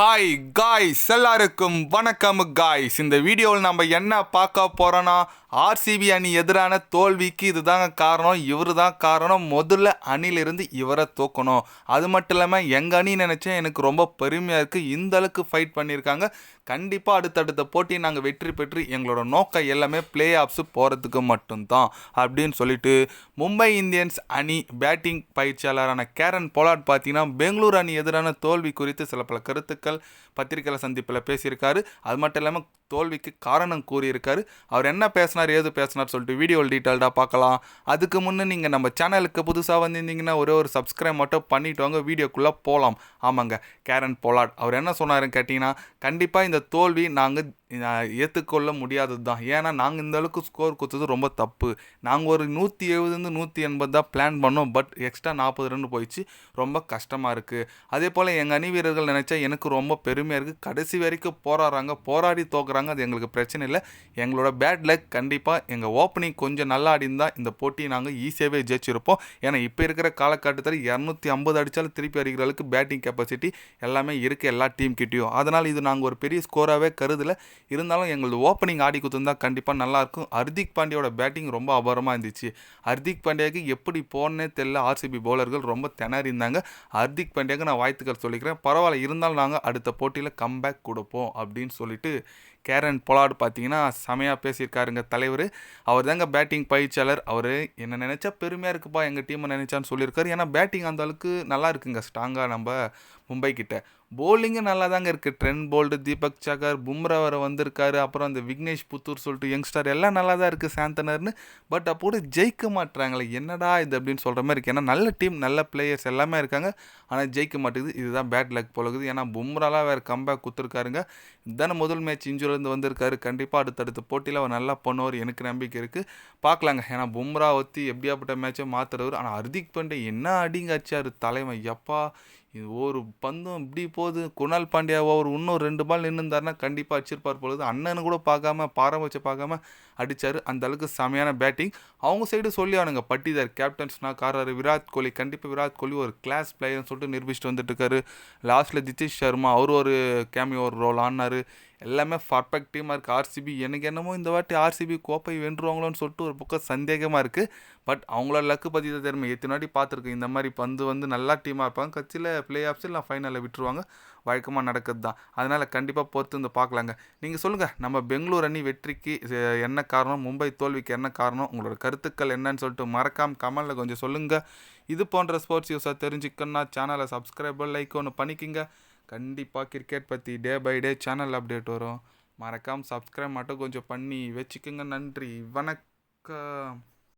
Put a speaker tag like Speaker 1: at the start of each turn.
Speaker 1: Hi guys எல்லாருக்கும் வணக்கம் guys இந்த வீடியோவில் நம்ம என்ன பார்க்க போகிறோன்னா ஆர்சிபி அணி எதிரான தோல்விக்கு இதுதாங்க காரணம். இவர் தான் காரணம். முதல்ல அணிலிருந்து இவரை தூக்கணும். அது மட்டும் இல்லாமல் எங்கள் அணி நினச்சேன் எனக்கு ரொம்ப பெருமையாக இருக்குது இந்த அளவுக்கு ஃபைட் பண்ணியிருக்காங்க. கண்டிப்பாக அடுத்தடுத்த போட்டி நாங்கள் வெற்றி பெற்று எங்களோட நோக்கம் எல்லாமே பிளே ஆஃப்ஸு போகிறதுக்கு மட்டும்தான் அப்படின்னு சொல்லிட்டு மும்பை இந்தியன்ஸ் அணி பேட்டிங் பயிற்சியாளரான கேரன் போலாட் பார்த்தீங்கன்னா பெங்களூர் அணி எதிரான தோல்வி குறித்து சில பல கருத்துக்கள் பத்திரிகையாளர் சந்திப்பில் பேசியிருக்காரு. அது மட்டும் இல்லாமல் தோல்விக்கு காரணம் கூறியிருக்காரு. அவர் என்ன பேசினார் ஏது பேசினார் சொல்லிட்டு வீடியோ டீட்டெயில்டாக பார்க்கலாம். அதுக்கு முன்னே நீங்கள் நம்ம சேனலுக்கு புதுசாக வந்திருந்தீங்கன்னா ஒரே ஒரு சப்ஸ்கிரைப் மட்டும் பண்ணிட்டு வாங்க. வீடியோக்குள்ளே போகலாம் ஆமாங்க கேரன் போலாட் அவர் என்ன சொன்னாருன்னு கேட்டிங்கன்னா கண்டிப்பாக இந்த தோல்வி நாங்கள் ஏற்றுக்கொள்ள முடியாதது தான். ஏன்னா நாங்கள் இந்த அளவுக்கு ஸ்கோர் கொடுத்தது ரொம்ப தப்பு. நாங்கள் ஒரு நூற்றி எழுபதுலேருந்து நூற்றி எண்பது தான் பிளான் பண்ணோம். பட் எக்ஸ்ட்ரா நாற்பது ரன் போயிடுச்சு. ரொம்ப கஷ்டமாக இருக்குது அதே போல் எங்கள் அணி வீரர்கள் நினச்சா எனக்கு ரொம்ப பெருமையாக இருக்குது கடைசி வரைக்கும் போராடுறாங்க. போராடி தோக்குறாங்க. அது எங்களுக்கு பிரச்சனை இல்லை. எங்களோட பேட் லக் கண்டிப்பாக எங்கள் ஓப்பனிங் கொஞ்சம் நல்லா ஆடிருந்தால் இந்த போட்டியை நாங்கள் ஈஸியாகவே ஜெயிச்சிருப்போம். ஏன்னா இப்போ இருக்கிற காலகட்டத்தில் இரநூத்தி ஐம்பது அடித்தாலும் திருப்பி அடிக்கிற அளவுக்கு பேட்டிங் கெப்பாசிட்டி எல்லாமே இருக்குது எல்லா டீம் கிட்டேயும். அதனால் இது நாங்கள் ஒரு பெரிய ஸ்கோராகவே கருதலை. இருந்தாலும் எங்களது ஓப்பனிங் ஆடி கொடுத்துருந்தா கண்டிப்பாக நல்லாயிருக்கும். ஹர்திக் பாண்டியோட பேட்டிங் ரொம்ப அபாரமாக இருந்துச்சு. ஹர்திக் பாண்டியாவுக்கு எப்படி போனே தெரில ஆர்சிபி பவுலர்கள் ரொம்ப திணறி இருந்தாங்க. ஹர்திக் பாண்டியாவுக்கு நான் வாழ்த்துக்கள் சொல்லிக்கிறேன். பரவாயில்ல இருந்தாலும் நாங்கள் அடுத்த போட்டியில் கம்பேக் கொடுப்போம் அப்படின்னு சொல்லிட்டு கேரன் பொலாட் பார்த்தீங்கன்னா செமையாக பேசியிருக்காருங்க தலைவர். அவர் தாங்க பேட்டிங் பயிற்சியாளர். அவர் என்ன நினச்சா பெருமையாக இருக்குப்பா எங்கள் டீமை நினச்சான்னு சொல்லியிருக்காரு. ஏன்னா பேட்டிங் அந்த அளவுக்கு நல்லா இருக்குங்க ஸ்ட்ராங்காக நம்ம மும்பை கிட்ட. போலிங்கும் நல்லா தாங்க இருக்குது ட்ரெண்ட் போல்டு தீபக் சகர் பும்ரா வர வந்திருக்காரு. அப்புறம் அந்த விக்னேஷ் புத்தூர் சொல்லிட்டு யங்ஸ்டர் எல்லாம் நல்லா தான் இருக்குது சாந்தனர்னு. பட் அப்போது ஜெயிக்க மாட்டுறாங்களே என்னடா இது அப்படின்னு சொல்கிற மாதிரி இருக்குது ஏன்னா நல்ல டீம் நல்ல பிளேயர்ஸ் எல்லாமே இருக்காங்க. ஆனால் ஜெயிக்க மாட்டேங்குது. இதுதான் பேட் லக் போலகுது. ஏன்னா பும்ராலாம் வேறு கம்பேக் கொடுத்துருக்காருங்க. இதான முதல் மேட்ச் இருந்து வந்திருக்காரு. கண்டிப்பாக அடுத்தடுத்த போட்டியில் அவர் நல்லா பண்ணுவார். எனக்கு நம்பிக்கை இருக்குது பார்க்கலாங்க. ஏன்னா பும்ரா ஒத்தி எப்படியாப்பட்ட மேட்சை மாற்றுறவர் ஆனால் ஹர்திக் பாண்டே என்ன அடிங்க தலைமை எப்பா? இது ஒரு பந்தம் இப்படி போகுது. குணால் பாண்டியாவோ ஒரு இன்னும் ரெண்டு பால் நின்றுந்தாருன்னா கண்டிப்பாக அடிச்சிருப்பார் பொழுது அண்ணனு கூட பார்க்காம பாரம்பரியம் பார்க்காம அடித்தார் அந்த அளவுக்கு செமையான பேட்டிங் அவங்க சைடு சொல்லி அவனுங்க பட்டிதார் கேப்டன்ஸ்னா காரர் விராட் கோலி கண்டிப்பாக விராட் கோலி ஒரு கிளாஸ் பிளேயர்னு சொல்லிட்டு நிரூபிச்சுட்டு வந்துட்டுருக்காரு. லாஸ்ட்டில் ஜிதேஷ் சர்மா அவர் ஒரு கேமியோ ஒரு ரோல் ஆனார். எல்லாமே பர்ஃபெக்ட் டீமாக இருக்குது ஆர்சிபி எனக்கு என்னமோ இந்த வாட்டி ஆர்சிபி கோப்பை வென்றுவாங்களோன்னு சொல்லிட்டு ஒரு பக்கம் சந்தேகமாக இருக்குது பட் அவங்களோட லக்கு பற்றி தான் எத்தனை வாட்டி பார்த்துருக்கேன். இந்த மாதிரி பந்து வந்து நல்லா டீமாக இருப்பாங்க. கட்சியில் பிளே ஆஃப்ஸ் இல்லை ஃபைனலில் விட்டுருவாங்க. வழக்கமாக நடக்கிறது தான் அதனால் கண்டிப்பாக பொறுத்து வந்து பார்க்கலாங்க. நீங்கள் சொல்லுங்கள் நம்ம பெங்களூர் அணி வெற்றிக்கு என்ன காரணம்? மும்பை தோல்விக்கு என்ன காரணம்? உங்களோட கருத்துக்கள் என்னன்னு சொல்லிட்டு மறக்காம கமலில் கொஞ்சம் சொல்லுங்கள் இது போன்ற ஸ்போர்ட்ஸ் யூஸாக தெரிஞ்சுக்கணுன்னா சேனலை சப்ஸ்கிரைபர் லைக் ஒன்று பண்ணிக்கிங்க. கண்டிப்பாக கிரிக்கெட் பற்றி day by day channel update வரும். மறக்காமல் சப்ஸ்கிரைப் மட்டும் கொஞ்சம் பண்ணி வச்சுக்கோங்க. நன்றி. வணக்கம்.